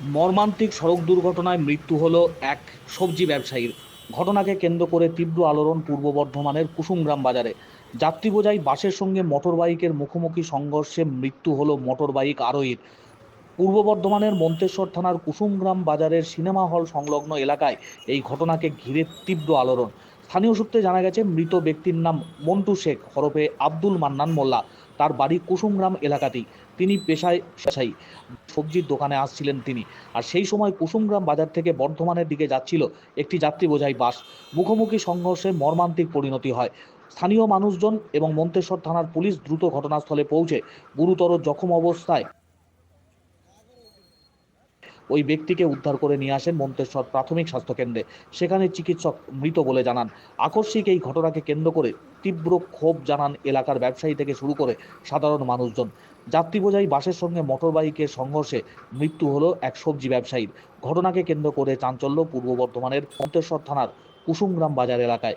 মর্মান্তিক সড়ক দুর্ঘটনায় মৃত্যু হল এক সবজি ব্যবসায়ীর। ঘটনাকে কেন্দ্র করে তীব্র আলোড়ন পূর্ব বর্ধমানের কুসুমগ্রাম বাজারে। যাত্রী বোঝাই বাসের সঙ্গে মোটরবাইকের মুখোমুখি সংঘর্ষে মৃত্যু হলো মোটরবাইক আরোহীর। পূর্ব বর্ধমানের মন্তেশ্বর থানার কুসুমগ্রাম বাজারের সিনেমা হল সংলগ্ন এলাকায় এই ঘটনাকে ঘিরে তীব্র আলোড়ন। স্থানীয় সূত্রে জানা গেছে, মৃত ব্যক্তির নাম মন্টু শেখ, হরফে আব্দুল মান্নান মোল্লা। তার বাড়ি কুসুমগ্রাম এলাকাতেই। তিনি পেশায় পেশাই সবজির দোকানে আসছিলেন তিনি। আর সেই সময় কুসুমগ্রাম বাজার থেকে বর্ধমানের দিকে যাচ্ছিল একটি যাত্রী বোঝাই বাস। মুখোমুখি সংঘর্ষে মর্মান্তিক পরিণতি হয়। স্থানীয় মানুষজন এবং মন্তেশ্বর থানার পুলিশ দ্রুত ঘটনাস্থলে পৌঁছে গুরুতর জখম অবস্থায় ওই ব্যক্তিকে উদ্ধার করে নিয়ে আসেন মন্তেশ্বর প্রাথমিক স্বাস্থ্যকেন্দ্রে। সেখানে চিকিৎসক মৃত বলে জানান। আকস্মিক এই ঘটনাকে কেন্দ্র করে তীব্র ক্ষোভ জানান এলাকার ব্যবসায়ী থেকে শুরু করে সাধারণ মানুষজন। যাত্রী বোঝাই বাসের সঙ্গে মোটরবাইকের সংঘর্ষে মৃত্যু হলো এক সবজি ব্যবসায়ীর। ঘটনাকে কেন্দ্র করে চাঞ্চল্য পূর্ব বর্ধমানের মন্তেশ্বর থানার কুসুমগ্রাম বাজার এলাকায়।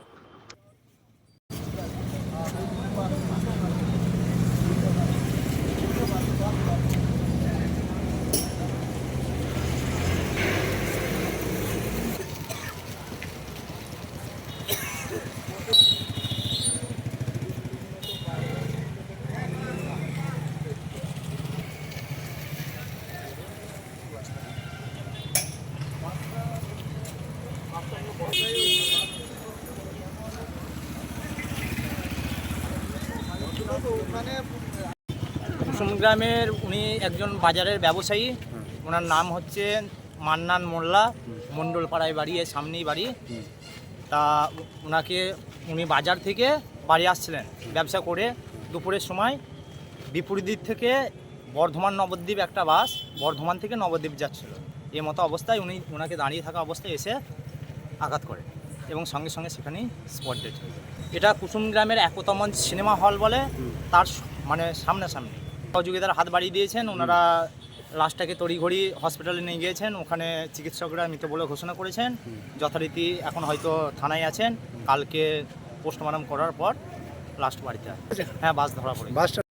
কুসুম উনি একজন বাজারের ব্যবসায়ী। ওনার নাম হচ্ছে মান্নান মোল্লা, মণ্ডলপাড়ায় বাড়ি, এর সামনেই বাড়ি। তা ওনাকে উনি বাজার থেকে বাড়ি আসছিলেন, ব্যবসা করে। দুপুরের সময় বিপরীত দিক থেকে বর্ধমান নবদ্বীপ একটা বাস বর্ধমান থেকে নবদ্বীপ যাচ্ছিল। এ মতো অবস্থায় উনি ওনাকে দাঁড়িয়ে থাকা অবস্থায় এসে আঘাত করে। এবং সঙ্গে সঙ্গে সেখানেই স্পট ডেট এটা কুসুম গ্রামের একতম সিনেমা হল বলে, তার মানে সামনাসামনি। সহযোগিতার হাত বাড়িয়ে দিয়েছেন, ওনারা লাশটাকে তড়িঘড়ি হসপিটালে নিয়ে গিয়েছেন, ওখানে চিকিৎসকরা মৃত বলে ঘোষণা করেছেন। যথারীতি এখন হয়তো থানায় আছেন, কালকে পোস্টমর্টম করার পর লাস্ট বাড়িতে হ্যাঁ বাস ধরা পড়ে বাসটা